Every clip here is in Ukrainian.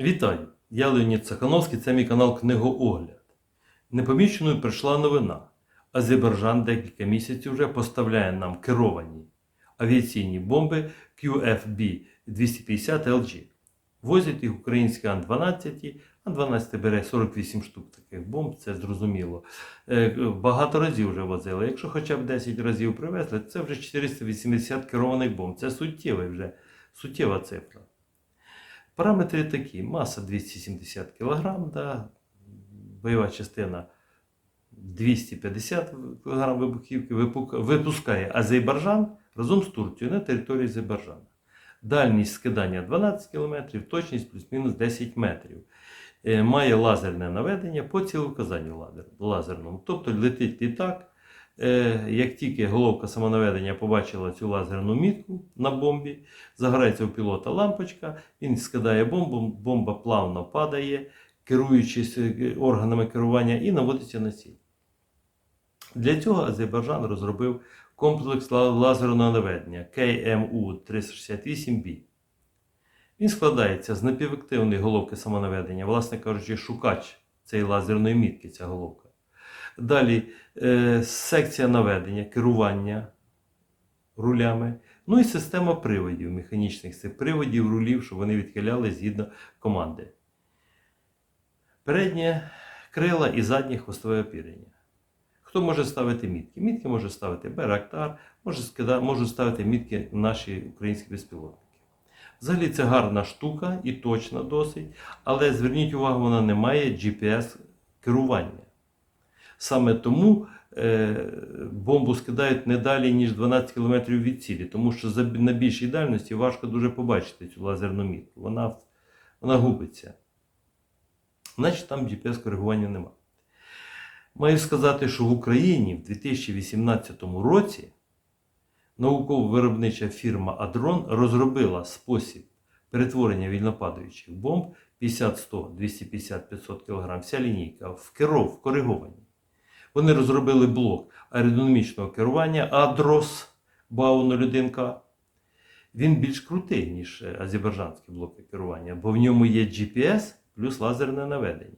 Вітаю! Я Леонід Сахановський, це мій канал Книгоогляд. Непоміченою прийшла новина. Азербайджан декілька місяців вже поставляє нам керовані авіаційні бомби QFB-250 LG. Возять їх українські Ан-12, Ан-12 бере 48 штук таких бомб, це зрозуміло. Е, Багато разів вже возили. Якщо хоча б 10 разів привезли, це вже 480 керованих бомб. Це суттєва вже суттєва цифра. Параметри такі: маса 270 кг, да, бойова частина 250 кг вибухівки випускає Азербайджан разом з Турцією на території Азербайджану. Дальність скидання 12 км, точність плюс-мінус 10 метрів. Е, Має лазерне наведення по цілеуказанню лазер- лазерному. Тобто летить літак. Е, Як тільки головка самонаведення побачила цю лазерну мітку на бомбі, загорається у пілота лампочка, він скидає бомбу, бомба плавно падає, керуючись е, органами керування, і наводиться на ціль. Для цього Азербайджан розробив комплекс лазерного наведення KMU-368B. Він складається з напівактивної головки самонаведення, власне кажучи, шукач цієї лазерної мітки, ця головка. Далі е, секція наведення, керування рулями. Ну і система приводів, механічних цих приводів, рулів, щоб вони відхиляли згідно команди. Переднє крила і заднє хвостове опірення. Хто може ставити мітки? Мітки може ставити Байрактар, може можуть ставити мітки наші українські безпілотники. Взагалі це гарна штука і точна досить, але зверніть увагу, вона не має GPS-керування. Саме тому е, бомбу скидають не далі, ніж 12 км від цілі, тому що на більшій дальності важко дуже побачити цю лазерну мітку. Вона, вона губиться. Значить, там GPS-коригування нема. Маю сказати, що в Україні в 2018 році науково-виробнича фірма Адрон розробила спосіб перетворення вільнопадаючих бомб 50, 100, 250, 500 кг, вся лінійка в керов, в кориговані. Вони розробили блок аеродинамічного керування Адрос Бау 01К. Він більш крутий, ніж азербайджанські блоки керування, бо в ньому є GPS плюс лазерне наведення.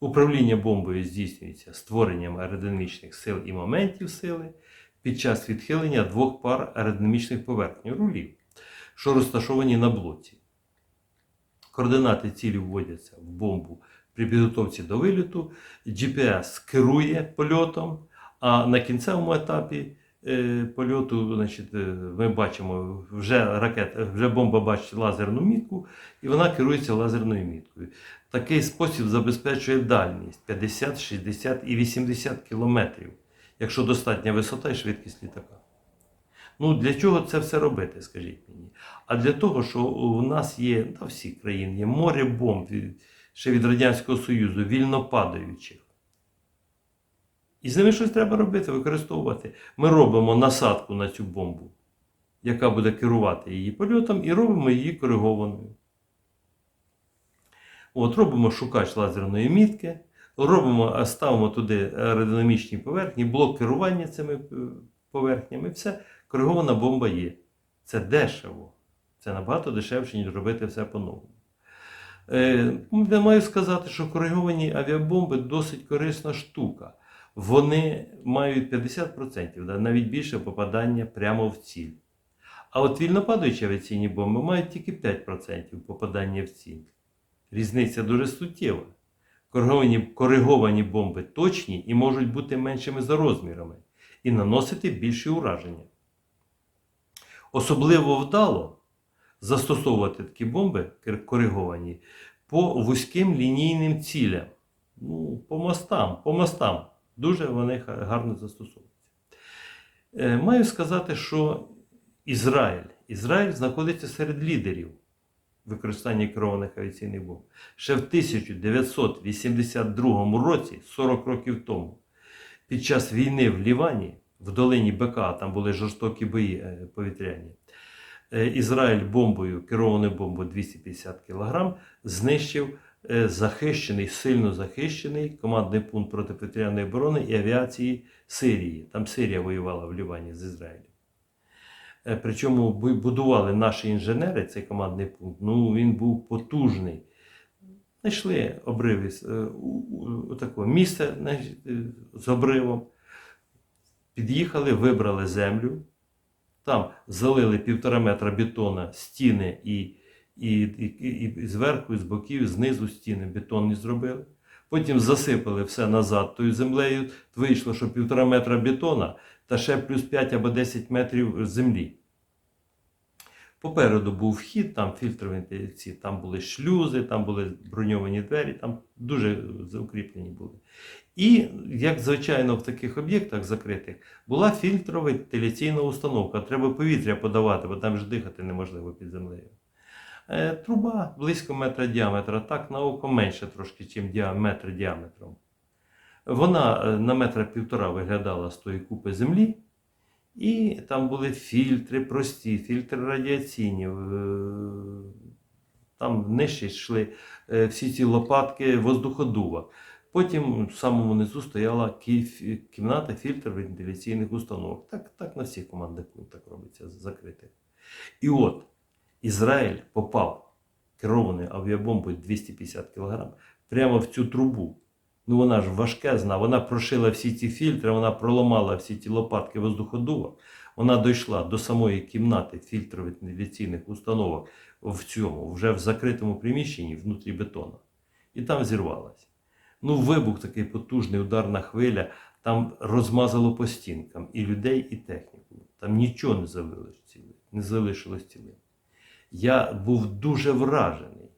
Управління бомбою здійснюється створенням аеродинамічних сил і моментів сили під час відхилення двох пар аеродинамічних поверхнів рулів, що розташовані на блоці. Координати цілі вводяться в бомбу при підготовці до виліту. GPS керує польотом, а на кінцевому етапі е, польоту значить, е, ми бачимо, вже ракета, вже бомба бачить лазерну мітку, і вона керується лазерною міткою. Такий спосіб забезпечує дальність 50, 60 і 80 кілометрів, якщо достатня висота і швидкість літака. Ну, для чого це все робити, скажіть мені? А для того, що у нас є, та всі країни, є море бомб ще від Радянського Союзу, вільно падаючих. І з ними щось треба робити, використовувати. Ми робимо насадку на цю бомбу, яка буде керувати її польотом, і робимо її коригованою. От, робимо шукач лазерної мітки, робимо, ставимо туди аеродинамічні поверхні, блок керування цими е, поверхнями, все, коригована бомба є. Це дешево. Це набагато дешевше, ніж робити все по-новому. Е, я маю сказати, що кориговані авіабомби досить корисна штука. Вони мають 50%, да, навіть більше попадання прямо в ціль. А от вільнопадаючі авіаційні бомби мають тільки 5% попадання в ціль. Різниця дуже суттєва. Кориговані, кориговані бомби точні і можуть бути меншими за розмірами і наносити більші ураження. Особливо вдало застосовувати такі бомби кориговані по вузьким лінійним цілям. Ну, по мостам, по мостам. Дуже вони гарно застосовуються. Е, Маю сказати, що Ізраїль. Ізраїль знаходиться серед лідерів використання керованих авіаційних бомб. Ще в 1982 році, 40 років тому, під час війни в Лівані, в долині БК, там були жорстокі бої е, повітряні. Е, Ізраїль бомбою, керованою бомбою 250 кг, знищив е, захищений, сильно захищений командний пункт протиповітряної оборони і авіації Сирії. Там Сирія воювала в Лівані з Ізраїлем. Е, Причому будували наші інженери цей командний пункт. Ну, він був потужний. Знайшли обриви такого місця е, з обривом, під'їхали, вибрали землю, там залили півтора метра бетона, стіни і, і, і, і, зверху, і з боків, і знизу стіни бетонні зробили. Потім засипали все назад тою землею. Вийшло, що півтора метра бетона та ще плюс 5 або 10 метрів землі. Попереду був вхід, там фільтр вентиляції, там були шлюзи, там були броньовані двері, там дуже укріплені були. І, як звичайно, в таких об'єктах закритих була фільтрово-вентиляційна установка. Треба повітря подавати, бо там ж дихати неможливо під землею. Е, Труба близько метра діаметра, так на око менше трошки, ніж метр діаметром. Вона е, на метра півтора виглядала з тої купи землі, і там були фільтри прості, фільтри радіаційні. е, Там нижче йшли е, всі ці лопатки воздуходува. Потім в самому низу стояла кімната фільтр вентиляційних установок. Так, так на всіх командних пунктах робиться закритих. І от Ізраїль попав керованою авіабомбою 250 кг прямо в цю трубу. Ну вона ж важкезна, вона прошила всі ці фільтри, вона проламала всі ці лопатки воздуходува. Вона дійшла до самої кімнати фільтрів вентиляційних установок в цьому, вже в закритому приміщенні внутрі бетону. І там зірвалася. Ну, вибух такий потужний, ударна хвиля, там розмазало по стінкам і людей, і техніку. Там нічого не залишилось цілим. Не залишилось цілим. Я був дуже вражений.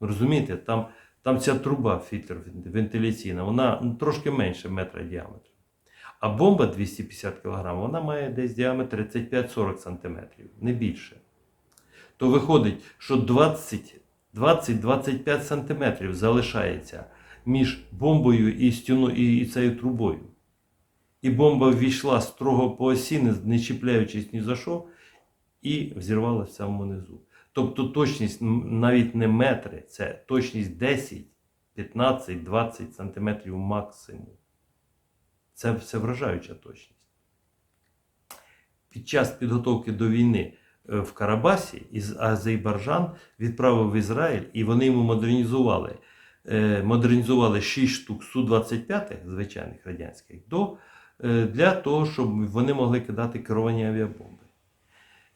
Розумієте, там, там ця труба фільтр вентиляційна, вона ну, трошки менше метра діаметру. А бомба 250 кг, вона має десь діаметр 35-40 см, не більше. То виходить, що 20 20-25 см залишається між бомбою і стіну, і, цією трубою. І бомба ввійшла строго по осі, не чіпляючись ні за що, і взірвалася в самому низу. Тобто точність навіть не метри, це точність 10, 15, 20 сантиметрів максимум. Це, це вражаюча точність. Під час підготовки до війни е, в Карабасі із Азербайджан відправив в Ізраїль, і вони йому модернізували. е, Модернізували 6 штук Су-25, звичайних радянських, до, е, для того, щоб вони могли кидати керовані авіабомби.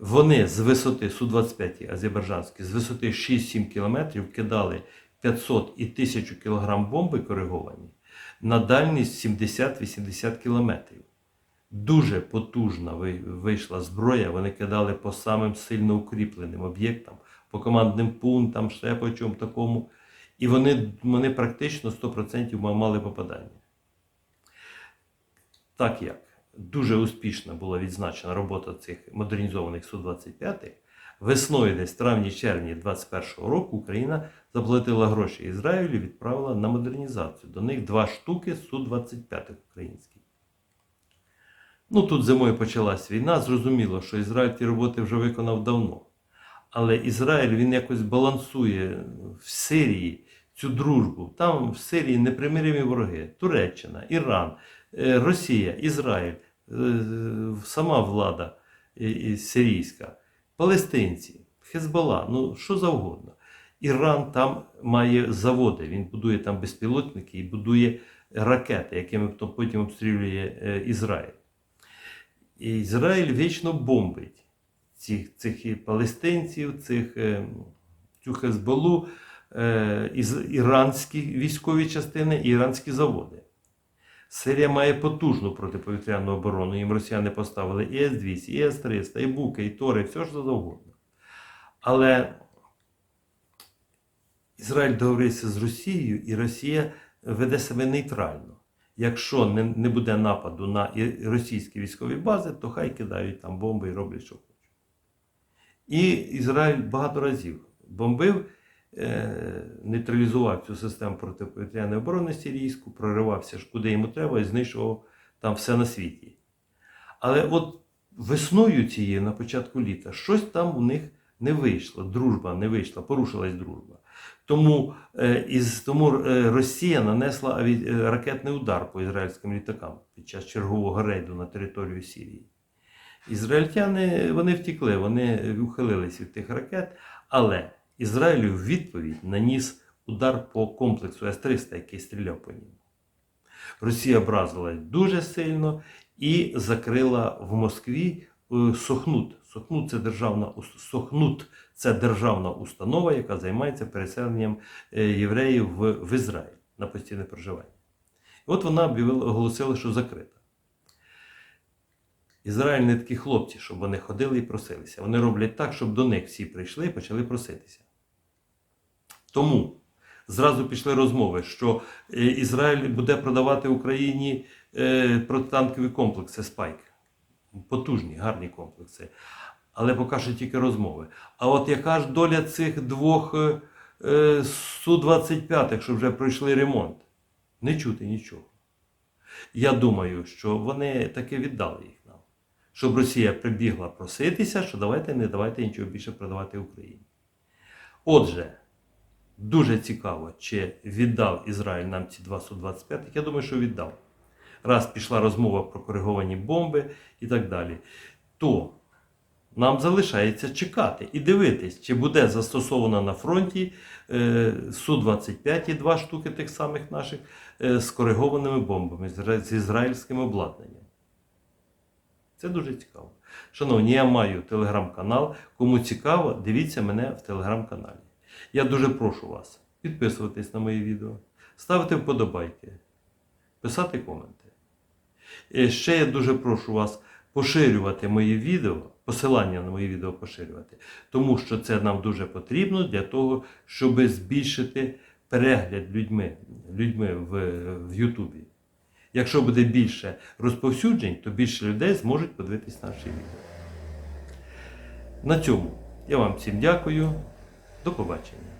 Вони з висоти Су-25 азербайджанські, з висоти 6-7 кілометрів кидали 500 і 1000 кг бомби кориговані на дальність 70-80 кілометрів. Дуже потужна вийшла зброя. Вони кидали по самим сильно укріпленим об'єктам, по командним пунктам, ще по чому такому. І вони, вони практично 100% мали попадання. Так як дуже успішно була відзначена робота цих модернізованих Су-25, весною, десь травні-червні 2021 року, Україна заплатила гроші Ізраїлю і відправила на модернізацію. До них два штуки Су-25 українські. Ну тут зимою почалась війна. Зрозуміло, що Ізраїль ті роботи вже виконав давно. Але Ізраїль він якось балансує в Сирії цю дружбу. Там в Сирії непримиримі вороги: Туреччина, Іран, Росія, Ізраїль, е, сама влада е, е, сирійська, палестинці, Хезбола, ну що завгодно. Іран там має заводи, він будує там безпілотники і будує ракети, якими потім обстрілює е, Ізраїль. І Ізраїль вічно бомбить цих, цих палестинців, цих, е, цю Хезболу, е, іранські військові частини іранські заводи. Сирія має потужну протиповітряну оборону. Їм росіяни поставили і С-200, і С-300, і Буки, і Тори, все що завгодно. Але Ізраїль договорився з Росією, і Росія веде себе нейтрально. Якщо не, не буде нападу на російські військові бази, то хай кидають там бомби і роблять, що хочуть. І Ізраїль багато разів бомбив, нейтралізував цю систему протиповітряної оборони сирійську, проривався ж куди йому треба і знищував там все на світі. Але от весною цієї, на початку літа, щось там у них не вийшло, дружба не вийшла, порушилась дружба. Тому, е, із, тому е, Росія нанесла е, ракетний удар по ізраїльським літакам під час чергового рейду на територію Сирії. Ізраїльтяни вони втекли, вони ухилились від тих ракет, але Ізраїлю в відповідь наніс удар по комплексу С-300, який стріляв по ньому. Росія образилась дуже сильно і закрила в Москві е, Сохнут. Сохнут це державна, Сохнут це державна установа, яка займається переселенням е, євреїв в, Ізраїль на постійне проживання. І от вона оголосила, що закрита. Ізраїль не такі хлопці, щоб вони ходили і просилися. Вони роблять так, щоб до них всі прийшли і почали проситися. Тому зразу пішли розмови, що е, Ізраїль буде продавати Україні е, протитанкові комплекси Спайк. Потужні, гарні комплекси. Але поки що тільки розмови. А от яка ж доля цих двох е, е, Су-25, що вже пройшли ремонт? Не чути нічого. Я думаю, що вони таки віддали їх нам. Щоб Росія прибігла проситися, що давайте не давайте нічого більше продавати Україні. Отже, дуже цікаво, чи віддав Ізраїль нам ці два Су-25. Я думаю, що віддав. Раз пішла розмова про кориговані бомби і так далі, то нам залишається чекати і дивитись, чи буде застосовано на фронті е, Су-25 і два штуки тих самих наших е, з коригованими бомбами, з ізраїльським обладнанням. Це дуже цікаво. Шановні, я маю телеграм-канал. Кому цікаво, дивіться мене в телеграм-каналі. Я дуже прошу вас підписуватись на мої відео, ставити вподобайки, писати коменти. І ще я дуже прошу вас поширювати мої відео, посилання на мої відео поширювати, тому що це нам дуже потрібно для того, щоб збільшити перегляд людьми, людьми в, Ютубі. Якщо буде більше розповсюджень, то більше людей зможуть подивитись наші відео. На цьому я вам всім дякую. До побачення.